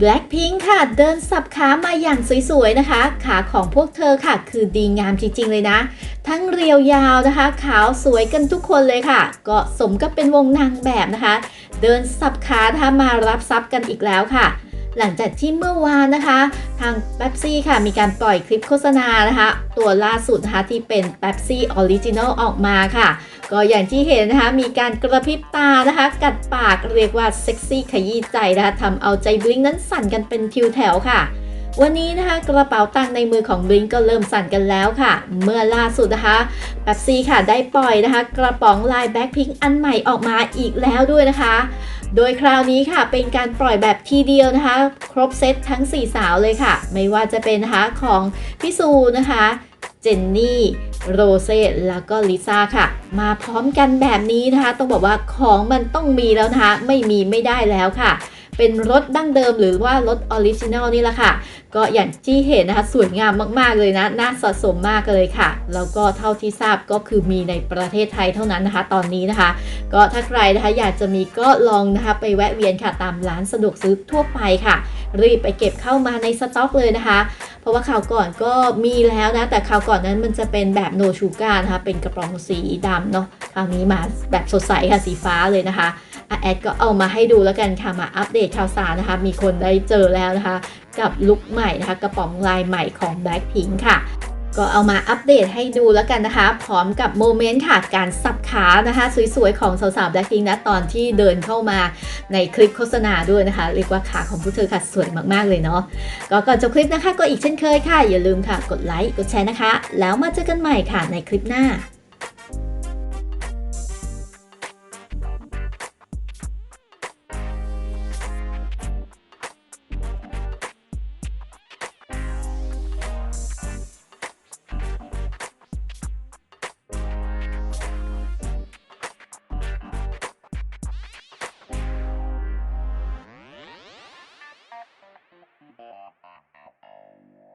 Blackpink ค่ะ เดินสับขามาอย่างสวยๆนะคะ ขาของพวกเธอค่ะ คือดีงามจริงๆเลยนะ ทั้งเรียวยาวนะคะ ขาวสวยกันทุกคนเลยค่ะ ก็สมกับเป็นวงนางแบบนะคะ เดินสับขานะคะมารับซับกันอีกแล้วค่ะ หลังจากที่เมื่อวานนะคะ ทาง p e p s i ค่ะ มีการปล่อยคลิปโฆษณานะคะ ตัวล่าสุดนะคะที่เป็น Pepsi Original ออกมาค่ะ ก็อย่างที่เห็นนะคะ มีการกระพริบตานะคะ กัดปากเรียกว่าเซ็กซี่ขยี้ใจนะคะทำเอาใจบลิงนั้นสั่นกันเป็นทิวแถวค่ะ วันนี้นะคะกระเป๋าตังค์ในมือของบลิงก็เริ่มสั่นกันแล้วค่ะ เมื่อล่าสุดนะคะแป๊บซี่ค่ะได้ปล่อยนะคะ กระป๋องลายแบ็คพิงอันใหม่ออกมาอีกแล้วด้วยนะคะ โดยคราวนี้ค่ะเป็นการปล่อยแบบทีเดียวนะคะ ครบเซตทั้ง 4 สาวเลยค่ะ ไม่ว่าจะเป็นนะคะของพี่ซูนะคะ เจนนี่ โรเซ่แล้วก็ลิซ่าค่ะ มาพร้อมกันแบบนี้นะคะ ต้องบอกว่าของมันต้องมีแล้วนะคะ ไม่มีไม่ได้แล้วค่ะ เป็นรถดั้งเดิมหรือว่ารถออริจินัลนี่แหละค่ะ ก็อย่างที่เห็นนะคะ สวยงามมากๆเลยนะ น่าสะสมมากเลยค่ะ แล้วก็เท่าที่ทราบก็คือมีในประเทศไทยเท่านั้นนะคะ ตอนนี้นะคะ ก็ถ้าใครนะคะอยากจะมีก็ลองนะคะไปแวะเวียนค่ะตามร้านสะดวกซื้อทั่วไปค่ะ รีบไปเก็บเข้ามาในสต็อกเลยนะคะ เพราะว่าข่าวก่อนก็มีแล้วนะ แต่ข่าวก่อนนั้นมันจะเป็นแบบโนชูการนะคะ เป็นกระป๋องสีดำเนาะคราวนี้มาแบบสดใสค่ะสีฟ้าเลยนะคะแอดก็เอามาให้ดูแล้วกันค่ะมาอัปเดตข่าวสารนะคะ มีคนได้เจอแล้วนะคะ กับลุคใหม่นะคะ กระป๋องลายใหม่ของ Blackpink ค่ะ ก็เอามาอัปเดตให้ดูแล้วกันนะคะ พร้อมกับโมเมนต์ค่ะการสับขานะคะ สวยๆ ของสาวๆแบล็กทิงนะตอนที่เดินเข้ามาในคลิปโฆษณาด้วยนะคะ เรียกว่าขาของพวกเธอค่ะสวยมากๆเลยเนาะก็ก่อนจบคลิปนะคะ ก็อีกเช่นเคยค่ะ อย่าลืมค่ะกดไลค์กดแชร์นะคะ แล้วมาเจอกันใหม่ค่ะในคลิปหน้า